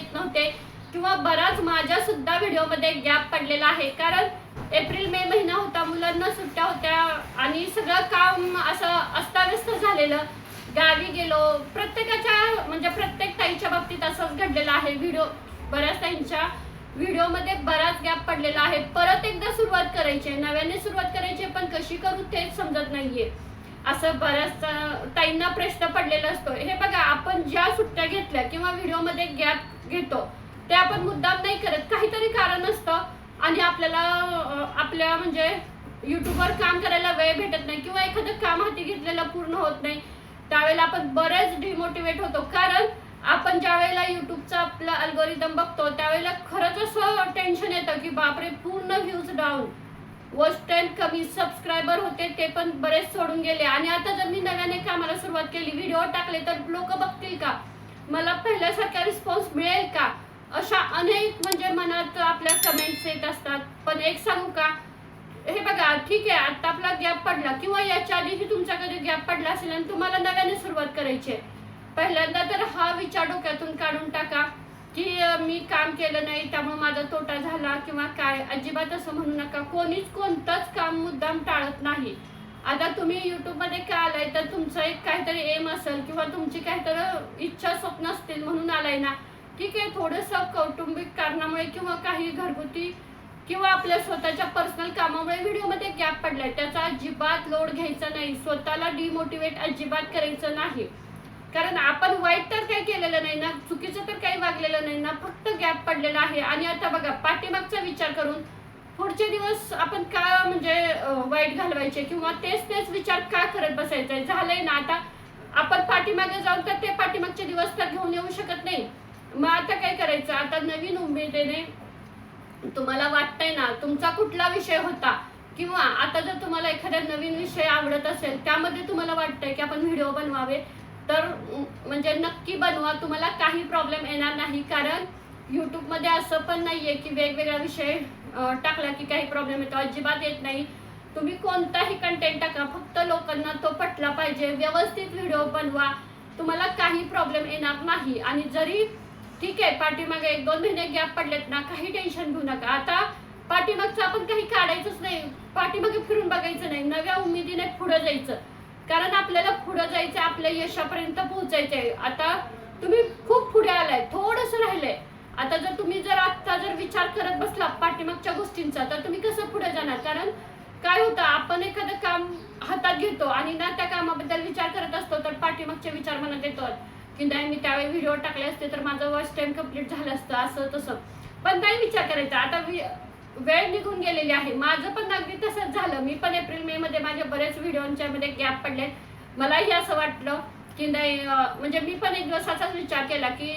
येत नव्हते किंवा बराच माझ्या सुद्धा व्हिडिओमध्ये गॅप पडलेला आहे. कारण एप्रिल मे महिना होता मुलांना सुट्ट्या होत्या आणि सगळं काम असं अस्ताव्यस्त झालेलं. गावी गेलो प्रत्येकाच्या म्हणजे प्रत्येक ताईच्या बाबतीत असंच घडलेलं आहे. व्हिडिओ बऱ्याच ताईंच्या व्हिडिओमध्ये बराच गॅप पडलेला आहे. परत एकदा सुरुवात करायची आहे. नव्याने सुरुवात करायची आहे, पण कशी करू तेच समजत नाहीये. असं बऱ्याच ताईंना प्रश्न पडलेला असतो. हे बघा आपण ज्या सुट्ट्या घेतल्या किंवा व्हिडिओमध्ये गॅप घेतो ते आपण मुद्दाम नाही करत. काहीतरी कारण असतं आणि आपल्याला आपल्या म्हणजे युट्यूबवर काम करायला वेळ भेटत नाही किंवा एखादं काम हाती घेतलेलं पूर्ण होत नाही. त्यावेळेला आपण बरेच डिमोटिवेट होतो. कारण आपण ज्या वेळेला युट्यूबचा आपला अल्गोरिदम बघतो त्यावेळेला खरंच असं टेन्शन येतं की बापरे पूर्ण व्ह्यूज डाऊन वॉच टाइम कमी सबस्क्रायबर होते ते पण बरेच सोडून गेले. आणि आता जर मी नव्याने कामाला सुरुवात केली व्हिडिओ टाकले तर लोक बघतील का? मला पहिल्यासारखा रिस्पॉन्स मिळेल का? अशा अनेक म्हणजे मनात आपल्या कमेंट्स येत असतात. पण एक सांगू का? हे बघा ठीक आहे आता आपला गॅप पडला. किंवा याच्या आधीही तुमच्याकडे गॅप पडला असेल आणि तुम्हाला नव्याने सुरुवात करायची आहे पहिल्यांदा तर हा विचार डोक्यातून काढून टाका. की मी काम केलं नाही त्यामुळे माझा तोटा झाला किंवा काय अजिबात असं म्हणू नका. कोणीच कोणतंच काम मुद्दाम टाळत नाही. आता तुम्ही युट्यूबमध्ये का आलाय तर तुमचं एक काहीतरी एम असेल किंवा तुमची काहीतरी इच्छा स्वप्न असतील म्हणून आलाय ना ठीक आहे थोडंसं कौटुंबिक कारणामुळे किंवा काही घरगुती किंवा आपल्या स्वतःच्या पर्सनल कामामुळे व्हिडिओमध्ये गॅप पडलाय. त्याचा अजिबात लोड घ्यायचा नाही. स्वतःला डिमोटिवेट अजिबात करायचं नाही. कारण आपण वाईट तर काही केलेलं नाही ना चुकीचं तर काही वागलेलं नाही ना फक्त गॅप पडलेला आहे. आणि आता बघा पाठीमागचा विचार करून पुढचे दिवस आपण का म्हणजे वाईट घालवायचे? किंवा तेच तेच विचार का करत बसायचे? झालंय ना आता आपण पाठीमागे जाऊन तर ते पाठीमागचे दिवस तर घेऊन येऊ शकत नाही. मग आता काय करायचं? आता नवीन उमेदीने तुम्हाला वाटतंय ना तुमचा कुठला विषय होता? किंवा आता जर तुम्हाला एखादा नवीन विषय आवडत असेल त्यामध्ये तुम्हाला वाटतंय की आपण व्हिडिओ बनवावे? तर म्हणजे नक्की बनवा. तुम्हाला काही प्रॉब्लेम येणार नाही. कारण यूट्यूबमध्ये असं पण नाही आहे की वेगवेगळा विषय टाकला की काही प्रॉब्लेम येतो. अजिबात येत नाही. तुम्ही कोणताही कंटेंट टाका. फक्त लोकांना तो पटला पाहिजे. व्यवस्थित व्हिडिओ बनवा. तुम्हाला काही प्रॉब्लेम येणार नाही. आणि जरी ठीक आहे पाठीमागे एक दोन महिने गॅप पडलेत ना काही टेन्शन घेऊ नका. आता पाठीमागचं आपण काही काढायचंच नाही. पाठीमागे फिरून बघायचं नाही. नव्या उमेदीने पुढे जायचं. कारण आपल्याला पुढे जायचं आपल्या यशापर्यंत पोहोचायचंय. आता तुम्ही खूप पुढे आलाय थोडस राहिलंय. आता जर तुम्ही जर आता जर विचार करत बसला पाठीमागच्या गोष्टींचा तर तुम्ही कसं पुढे जाणार? कारण काय होतं आपण एखादं काम हातात घेतो आणि ना त्या कामाबद्दल विचार करत असतो तर पाठीमागचे विचार मनात येतात. की नाही मी त्यावेळी व्हिडिओ टाकले असते तर माझं वॉच टाइम कंप्लीट झालं असतं असं तसं. पण नाही विचार करायचा. आता वि- वेळ निघून गेलेली आहे. माझं पण अगदी तसंच झालं. मी पण एप्रिल मे मध्ये माझ्या बरेच व्हिडिओच्या मध्ये गॅप पडले मलाही असं वाटलं की नाही म्हणजे मी पण एक दिवस असाच विचार केला की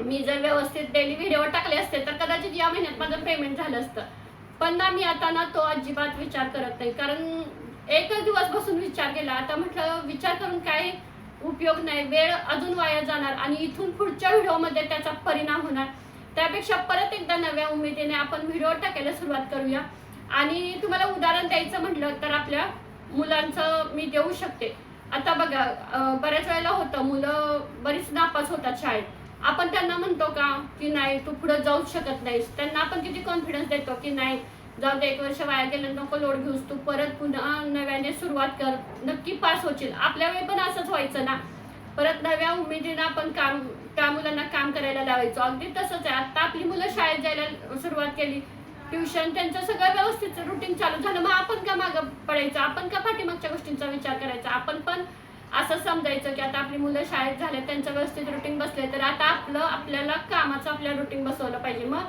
मी जर व्यवस्थित डेली व्हिडिओ टाकले असते तर कदाचित या महिन्यात माझं पेमेंट झालं असतं. पण ना मी आता ना तो अजिबात विचार करत नाही. कारण एकच दिवस बसून विचार केला. आता म्हटलं विचार करून काय उपयोग नाही. वेळ अजून वाया जाणार आणि इथून पुढच्या व्हिडिओमध्ये त्याचा परिणाम होणार. त्यापेक्षा परत एकदा नव्या उमेदीने आपण व्हिडिओ टाकायला सुरुवात करूया. आणि तुम्हाला उदाहरण द्यायचं म्हटलं तर आपल्या मुलांचं मी देऊ शकते. आता बघा बऱ्याच वेळेला होतं मुलं बरीच नापास होतात शाळेत. आपण त्यांना म्हणतो का की नाही तू पुढे जाऊच शकत नाहीस. त्यांना आपण किती कॉन्फिडन्स देतो की नाही जाऊ दे एक वर्ष वाया गेलं नको लोड घेऊस तू परत पुन्हा नव्याने सुरुवात कर. नक्की पास होशील. आपल्या वेळी पण असंच व्हायचं ना. परत नव्या उमेदीनं आपण काम त्या मुलांना काम करायला लावायचो. अगदी तसंच आहे. आता आपली मुलं शाळेत जायला सुरुवात केली. ट्युशन त्यांचं सगळं व्यवस्थित रुटीन चालू झालं. मग आपण का मागं पडायचं? आपण का पाठीमागच्या गोष्टींचा विचार करायचा? आपण पण असं समजायचं की आता आपली मुलं शाळेत झाले त्यांचं व्यवस्थित रुटीन बसले तर आता आपलं आपल्याला कामाचं आपल्या रुटीन बसवलं पाहिजे. मग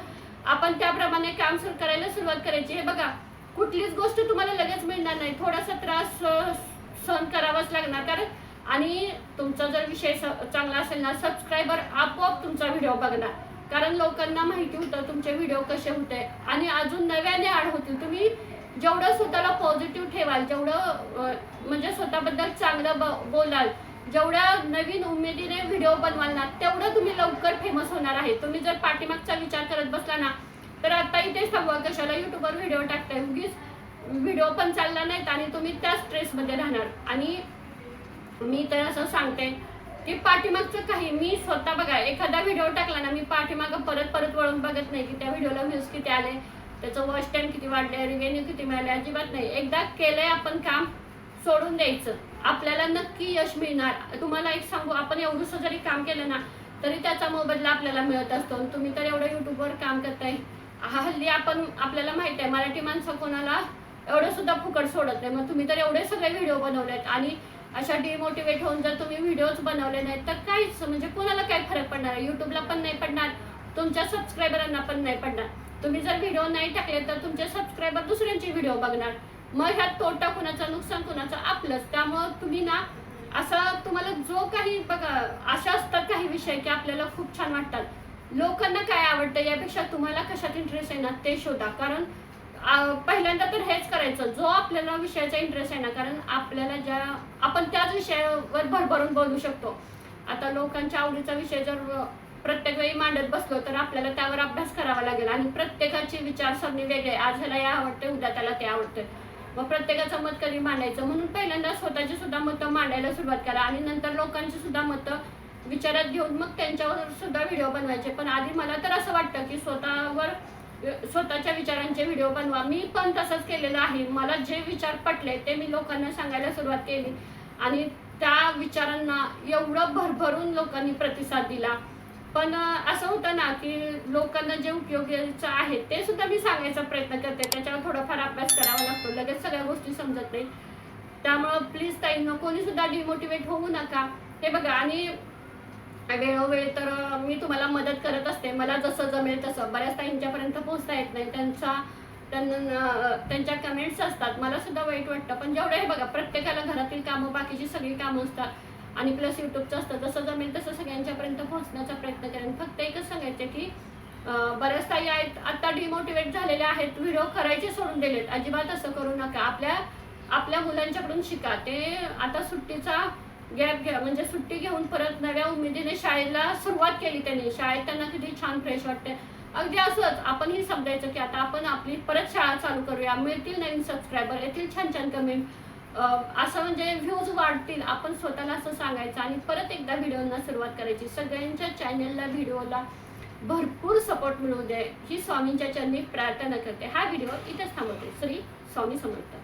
आपण त्याप्रमाणे काम सुरू करायला सुरुवात करायची. हे बघा कुठलीच गोष्ट तुम्हाला लगेच मिळणार नाही. थोडासा त्रास सहन करावाच लागणार. कारण आणि तुमचा जर विषय स- चांगला असेल ना सबस्क्रायबर आपोआप तुमचा व्हिडिओ बघणार. कारण लोकांना माहिती होतं तुमचे व्हिडिओ कसे होते. आणि अजून नव्याने आड होतील. तुम्ही जेवढं स्वतःला पॉझिटिव्ह ठेवाल जेवढं म्हणजे स्वतःबद्दल चांगलं ब- बोलाल जेवढ्या नवीन उमेदीने व्हिडिओ बनवाल ना तेवढं तुम्ही लवकर फेमस होणार आहे. तुम्ही जर पाठीमागचा विचार करत बसला ना तर आता इथे थांबवा कशाला युट्यूबवर व्हिडिओ टाकताय? उगीच व्हिडिओ पण चालला नाहीत आणि तुम्ही त्या स्ट्रेसमध्ये राहणार. आणि मी तर असं सांगते की पाठीमागचं काही मी स्वतः बघा एखादा व्हिडिओ टाकला ना मी पाठीमागं परत परत वळून बघत नाही की त्या व्हिडिओला व्ह्यूज किती आले त्याचं वॉच टाईम किती वाढले रिव्हेन्यू किती मिळाले अजिबात नाही. एकदा केलंय आपण काम सोडून द्यायचं. आपल्याला नक्की यश मिळणार. तुम्हाला एक सांगू आपण एवढंसं जरी काम केलं ना तरी त्याचा मोबदला आपल्याला मिळत असतो. आणि तुम्ही तर एवढं युट्यूबवर काम करताय. हा हल्ली आपण आपल्याला माहिती आहे मराठी माणसं कोणाला एवढं सुद्धा फुकट सोडत नाही. मग तुम्ही तर एवढे सगळे व्हिडिओ बनवलेत. आणि अशा डिमोटिवेट होऊन जर तुम्ही व्हिडिओज बनवले नाहीत तर काहीच म्हणजे कोणाला काही फरक पडणार आहे युट्यूबला पण नाही पडणार तुमच्या सबस्क्रायबरांना पण नाही पडणार. तुम्ही जर व्हिडिओ नाही टाकले तर तुमचे सबस्क्रायबर दुसऱ्यांचे व्हिडिओ बघणार. मग ह्यात तोटा कुणाचा नुकसान कुणाचं? आपलंच. त्यामुळं तुम्ही ना असं तुम्हाला जो काही बघा अशा असतात काही विषय की आपल्याला खूप छान वाटतात. लोकांना काय आवडतं यापेक्षा तुम्हाला कशात इंटरेस्ट आहे ना ते शोधा. कारण पहिल्यांदा तर हेच करायचं. जो आपल्याला विषयाचा इंटरेस्ट आहे ना कारण आपल्याला ज्या आपण त्याच विषयावर भरभरून बोलू शकतो. आता लोकांच्या आवडीचा विषय जर प्रत्येक वेळी मांडत बसलो तर आपल्याला त्यावर अभ्यास करावा लागेल. आणि प्रत्येकाची विचारसरणी वेगळे आज ह्याला हे आवडते उद्या त्याला ते आवडते मग प्रत्येकाचं मत कधी मांडायचं? म्हणून पहिल्यांदा स्वतःची सुद्धा मतं मांडायला सुरुवात करा. आणि नंतर लोकांची सुद्धा मतं विचारात घेऊन मग त्यांच्यावर सुद्धा व्हिडिओ बनवायचे. पण आधी मला तर असं वाटतं की स्वतःवर स्वतःच्या विचारांचे व्हिडिओ बनवा. मी पण तसंच केलेलं आहे. मला जे विचार पटले ते मी लोकांना सांगायला सुरुवात केली. आणि त्या विचारांना एवढं भरभरून लोकांनी प्रतिसाद दिला. पण असं होतं ना की लोकांना जे उपयोगीचं आहे ते सुद्धा मी सांगायचा प्रयत्न करते. त्याच्यावर थोडाफार अभ्यास करावा लागतो. लगेच सगळ्या गोष्टी समजत नाही. त्यामुळं प्लीज ताईंना कोणी सुद्धा डिमोटिवेट होऊ नका. हे बघा आणि वेळोवेळी तर मी तुम्हाला मदत करत असते. मला जसं जमेल तसं. बऱ्याचदा यांच्यापर्यंत पोहोचता येत नाही. त्यांचा त्यांना त्यांच्या कमेंट्स असतात. मला सुद्धा वाईट वाटतं. पण जेवढं हे बघा प्रत्येकाला घरातील कामं बाकीची सगळी कामं असतात. आणि प्लस युट्यूबचं असतं. जसं जमेल तसं सगळ्यांच्यापर्यंत पोहोचण्याचा प्रयत्न करेन. फक्त एकच सांगायचं की बऱ्याच ताई आहेत. आत्ता डिमोटिवेट झालेल्या आहेत. व्हिडिओ करायचे सोडून दिलेत. अजिबात असं करू नका. आपल्या आपल्या मुलांच्याकडून शिका. ते आता सुट्टीचा गॅप घ्या. म्हणजे सुट्टी घेऊन परत नव्या उमेदीने शाळेला सुरुवात केली त्यांनी. शाळेत त्यांना किती छान फ्रेश वाटते अगदी असंच. आपणही समजायचं की आता आपण आपली परत शाळा चालू करूया. मिळतील नवीन सबस्क्रायबर येतील छान छान कमेंट असं म्हणजे व्ह्यूज वाढतील. आपण स्वतःला असं सांगायचं आणि परत एकदा व्हिडिओना सुरुवात करायची. सगळ्यांच्या चॅनलला व्हिडिओला भरपूर सपोर्ट मिळू दे. ही स्वामींच्या चरणी प्रार्थना करते. हा व्हिडिओ इथेच थांबवते. श्री स्वामी समर्थ.